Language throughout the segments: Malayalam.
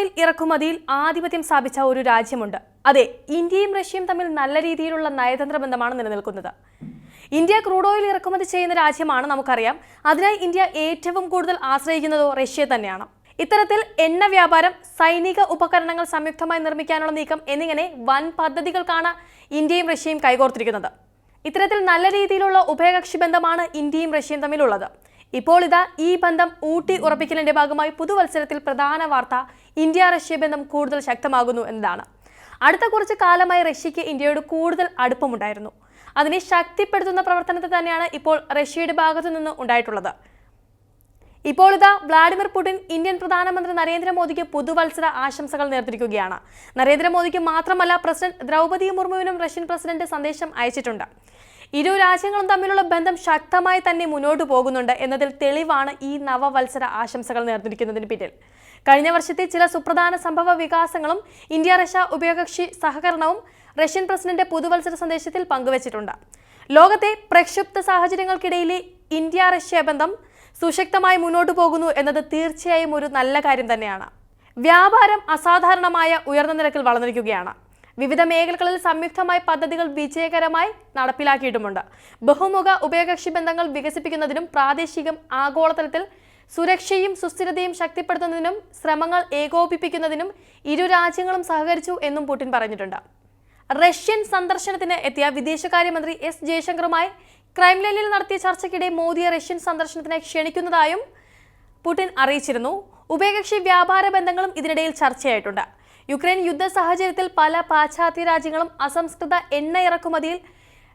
ഓയിൽ ഇറക്കുമതിയിൽ ആധിപത്യം സ്ഥാപിച്ച ഒരു രാജ്യമുണ്ട്. അതെ ഇന്ത്യയും റഷ്യയും തമ്മിൽ നല്ല രീതിയിലുള്ള നയതന്ത്ര ബന്ധമാണ് നിലനിൽക്കുന്നത്. ഇന്ത്യ ക്രൂഡ് ഓയിൽ ഇറക്കുമതി ചെയ്യുന്ന രാജ്യമാണ് നമുക്കറിയാം. അതിനായി ഇന്ത്യ ഏറ്റവും കൂടുതൽ ആശ്രയിക്കുന്നതോ റഷ്യ തന്നെയാണ്. ഇത്തരത്തിൽ എണ്ണ വ്യാപാരം സൈനിക ഉപകരണങ്ങൾ സംയുക്തമായി നിർമ്മിക്കാനുള്ള നീക്കം എന്നിങ്ങനെ വൻ പദ്ധതികൾക്കാണ് ഇന്ത്യയും റഷ്യയും കൈകോർത്തിരിക്കുന്നത്. ഇത്തരത്തിൽ നല്ല രീതിയിലുള്ള ഉഭയകക്ഷി ബന്ധമാണ് ഇന്ത്യയും റഷ്യയും തമ്മിലുള്ളത്. ഇപ്പോൾ ഇതാ ഈ ബന്ധം ഊട്ടി ഉറപ്പിക്കലിന്റെ ഭാഗമായി പുതുവത്സരത്തിൽ പ്രധാന വാർത്ത ഇന്ത്യ റഷ്യ ബന്ധം കൂടുതൽ ശക്തമാകുന്നു എന്നതാണ്. അടുത്ത കുറച്ച് കാലമായി റഷ്യക്ക് ഇന്ത്യയോട് കൂടുതൽ അടുപ്പമുണ്ടായിരുന്നു. അതിനെ ശക്തിപ്പെടുത്തുന്ന പ്രവർത്തനത്തെ തന്നെയാണ് ഇപ്പോൾ റഷ്യയുടെ ഭാഗത്തു നിന്ന് ഉണ്ടായിട്ടുള്ളത്. ഇപ്പോൾ ഇതാ വ്ളാഡിമിർ പുടിൻ ഇന്ത്യൻ പ്രധാനമന്ത്രി നരേന്ദ്രമോദിക്ക് പുതുവത്സര ആശംസകൾ നേർത്തിരിക്കുകയാണ് നരേന്ദ്രമോദിക്ക് മാത്രമല്ല പ്രസിഡന്റ് ദ്രൗപദി മുർമുവിനും റഷ്യൻ പ്രസിഡന്റ് സന്ദേശം അയച്ചിട്ടുണ്ട്. ഇരു രാജ്യങ്ങളും തമ്മിലുള്ള ബന്ധം ശക്തമായി തന്നെ മുന്നോട്ട് പോകുന്നുണ്ട് എന്നതിൽ തെളിവാണ് ഈ നവവത്സര ആശംസകൾ നേർന്നിരിക്കുന്നതിന് പിന്നിൽ. കഴിഞ്ഞ വർഷത്തെ ചില സുപ്രധാന സംഭവ വികാസങ്ങളും ഇന്ത്യ റഷ്യ ഉഭയകക്ഷി സഹകരണവും റഷ്യൻ പ്രസിഡന്റ് പുതുവത്സര സന്ദേശത്തിൽ പങ്കുവച്ചിട്ടുണ്ട്. ലോകത്തെ പ്രക്ഷുബ്ധ സാഹചര്യങ്ങൾക്കിടയിലെ ഇന്ത്യ റഷ്യ ബന്ധം സുശക്തമായി മുന്നോട്ടു പോകുന്നു എന്നത് തീർച്ചയായും ഒരു നല്ല കാര്യം തന്നെയാണ്. വ്യാപാരം അസാധാരണമായ ഉയർന്ന നിരക്കിൽ വളർന്നിരിക്കുകയാണ്. വിവിധ മേഖലകളിൽ സംയുക്തമായി പദ്ധതികൾ വിജയകരമായി നടപ്പിലാക്കിയിട്ടുമുണ്ട്. ബഹുമുഖ ഉഭയകക്ഷി ബന്ധങ്ങൾ വികസിപ്പിക്കുന്നതിനും പ്രാദേശികം ആഗോളതലത്തിൽ സുരക്ഷയും സുസ്ഥിരതയും ശക്തിപ്പെടുത്തുന്നതിനും ശ്രമങ്ങൾ ഏകോപിപ്പിക്കുന്നതിനും ഇരു രാജ്യങ്ങളും സഹകരിച്ചു എന്നും പുടിൻ പറഞ്ഞിട്ടുണ്ട്. റഷ്യൻ സന്ദർശനത്തിന് എത്തിയ വിദേശകാര്യമന്ത്രി എസ് ജയശങ്കറുമായി ക്രൈംലൈനിൽ നടത്തിയ ചർച്ചയ്ക്കിടെ മോദിയെ റഷ്യൻ സന്ദർശനത്തിന് ക്ഷണിക്കുന്നതായും പുടിൻ അറിയിച്ചിരുന്നു. ഉഭയകക്ഷി വ്യാപാര ബന്ധങ്ങളും ഇതിനിടയിൽ ചർച്ചയായിട്ടുണ്ട്. യുക്രൈൻ യുദ്ധ സാഹചര്യത്തിൽ പല പാശ്ചാത്യ രാജ്യങ്ങളും അസംസ്കൃത എണ്ണ ഇറക്കുമതിയിൽ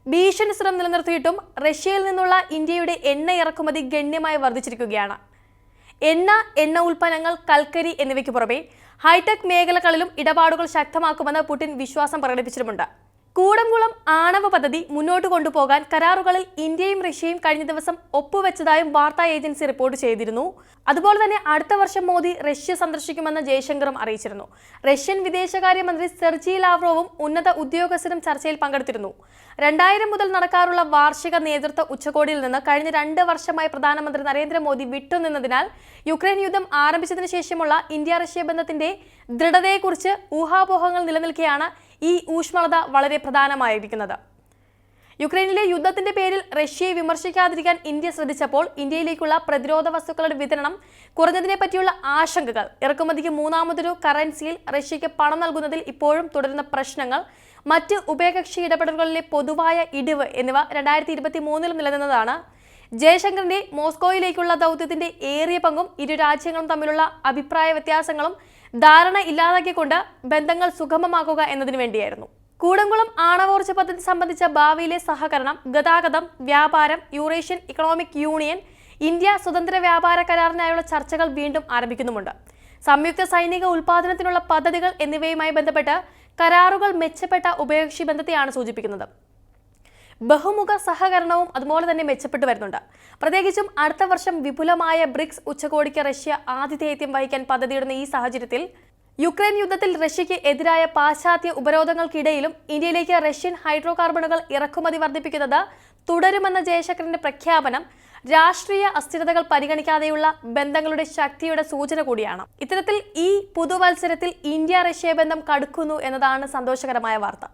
ഭീഷണി ശ്രമം നിലനിർത്തിയിട്ടും റഷ്യയിൽ നിന്നുള്ള ഇന്ത്യയുടെ എണ്ണ ഇറക്കുമതി ഗണ്യമായി വർദ്ധിച്ചിരിക്കുകയാണ്. എണ്ണ എണ്ണ ഉൽപ്പന്നങ്ങൾ കൽക്കരി എന്നിവയ്ക്ക് പുറമെ ഹൈടെക് മേഖലകളിലും ഇടപാടുകൾ ശക്തമാക്കുമെന്ന് പുടിൻ വിശ്വാസം പ്രകടിപ്പിച്ചിട്ടുമുണ്ട്. കൂടംകുളം ആണവ പദ്ധതി മുന്നോട്ട് കൊണ്ടുപോകാൻ കരാറുകളിൽ ഇന്ത്യയും റഷ്യയും കഴിഞ്ഞ ദിവസം ഒപ്പുവെച്ചതായും വാർത്താ ഏജൻസി റിപ്പോർട്ട് ചെയ്തിരുന്നു. അതുപോലെ തന്നെ അടുത്ത വർഷം മോദി റഷ്യ സന്ദർശിക്കുമെന്ന് ജയശങ്കറും അറിയിച്ചിരുന്നു. റഷ്യൻ വിദേശകാര്യമന്ത്രി സെർജി ലാവ്റോവും ഉന്നത ഉദ്യോഗസ്ഥരും ചർച്ചയിൽ പങ്കെടുത്തിരുന്നു. രണ്ടായിരം മുതൽ നടക്കാറുള്ള വാർഷിക നേതൃത്വ ഉച്ചകോടിയിൽ നിന്ന് കഴിഞ്ഞ രണ്ട് വർഷമായി പ്രധാനമന്ത്രി നരേന്ദ്രമോദി വിട്ടുനിന്നതിനാൽ യുക്രൈൻ യുദ്ധം ആരംഭിച്ചതിനു ശേഷമുള്ള ഇന്ത്യ റഷ്യ ബന്ധത്തിന്റെ ദൃഢതയെക്കുറിച്ച് ഊഹാപോഹങ്ങൾ നിലനിൽക്കെയാണ് ഈ ഊഷ്മളത വളരെ പ്രധാനമായിരിക്കുന്നത്. യുക്രൈനിലെ യുദ്ധത്തിന്റെ പേരിൽ റഷ്യയെ വിമർശിക്കാതിരിക്കാൻ ഇന്ത്യ ശ്രദ്ധിച്ചപ്പോൾ ഇന്ത്യയിലേക്കുള്ള പ്രതിരോധ വസ്തുക്കളുടെ വിതരണം കുറഞ്ഞതിനെ പറ്റിയുള്ള ആശങ്കകൾ ഇറക്കുമതിക്ക് മൂന്നാമതൊരു കറൻസിയിൽ റഷ്യയ്ക്ക് പണം നൽകുന്നതിൽ ഇപ്പോഴും തുടരുന്ന പ്രശ്നങ്ങൾ മറ്റ് ഉഭയകക്ഷി ഇടപെടലുകളിലെ പൊതുവായ ഇടിവ് എന്നിവ രണ്ടായിരത്തി ഇരുപത്തി മൂന്നിലും നിലനിന്നതാണ്. ജയശങ്കറിന്റെ മോസ്കോയിലേക്കുള്ള ദൗത്യത്തിന്റെ ഏറിയ പങ്കും ഇരു രാജ്യങ്ങളും തമ്മിലുള്ള അഭിപ്രായ വ്യത്യാസങ്ങളും ധാരണ ഇല്ലാതാക്കിക്കൊണ്ട് ബന്ധങ്ങൾ സുഗമമാക്കുക എന്നതിനു വേണ്ടിയായിരുന്നു. കൂടംകുളം ആണവോർജ പദ്ധതി സംബന്ധിച്ച ഭാവിയിലെ സഹകരണം ഗതാഗതം വ്യാപാരം യൂറേഷ്യൻ ഇക്കണോമിക് യൂണിയൻ ഇന്ത്യ സ്വതന്ത്ര വ്യാപാര കരാറിനായുള്ള ചർച്ചകൾ വീണ്ടും ആരംഭിക്കുന്നുമുണ്ട്. സംയുക്ത സൈനിക ഉൽപാദനത്തിനുള്ള പദ്ധതികൾ എന്നിവയുമായി ബന്ധപ്പെട്ട് കരാറുകൾ മെച്ചപ്പെട്ട ഉഭയകക്ഷി ബന്ധത്തെയാണ് സൂചിപ്പിക്കുന്നത്. ബഹുമുഖ സഹകരണവും അതുപോലെ തന്നെ മെച്ചപ്പെട്ടു വരുന്നുണ്ട്. പ്രത്യേകിച്ചും അടുത്ത വർഷം വിപുലമായ ബ്രിക്സ് ഉച്ചകോടിക്ക് റഷ്യ ആതിഥേയത്വം വഹിക്കാൻ പദ്ധതിയിടുന്ന ഈ സാഹചര്യത്തിൽ യുക്രൈൻ യുദ്ധത്തിൽ റഷ്യയ്ക്ക് എതിരായ പാശ്ചാത്യ ഉപരോധങ്ങൾക്കിടയിലും ഇന്ത്യയിലേക്ക് റഷ്യൻ ഹൈഡ്രോ കാർബണുകൾ ഇറക്കുമതി വർദ്ധിപ്പിക്കുന്നത് തുടരുമെന്ന ജയശങ്കറിന്റെ പ്രഖ്യാപനം രാഷ്ട്രീയ അസ്ഥിരതകൾ പരിഗണിക്കാതെയുള്ള ബന്ധങ്ങളുടെ ശക്തിയുടെ സൂചന കൂടിയാണ്. ഇത്തരത്തിൽ ഈ പുതുവത്സരത്തിൽ ഇന്ത്യ റഷ്യ ബന്ധം കടുക്കുന്നു എന്നതാണ് സന്തോഷകരമായ വാർത്ത.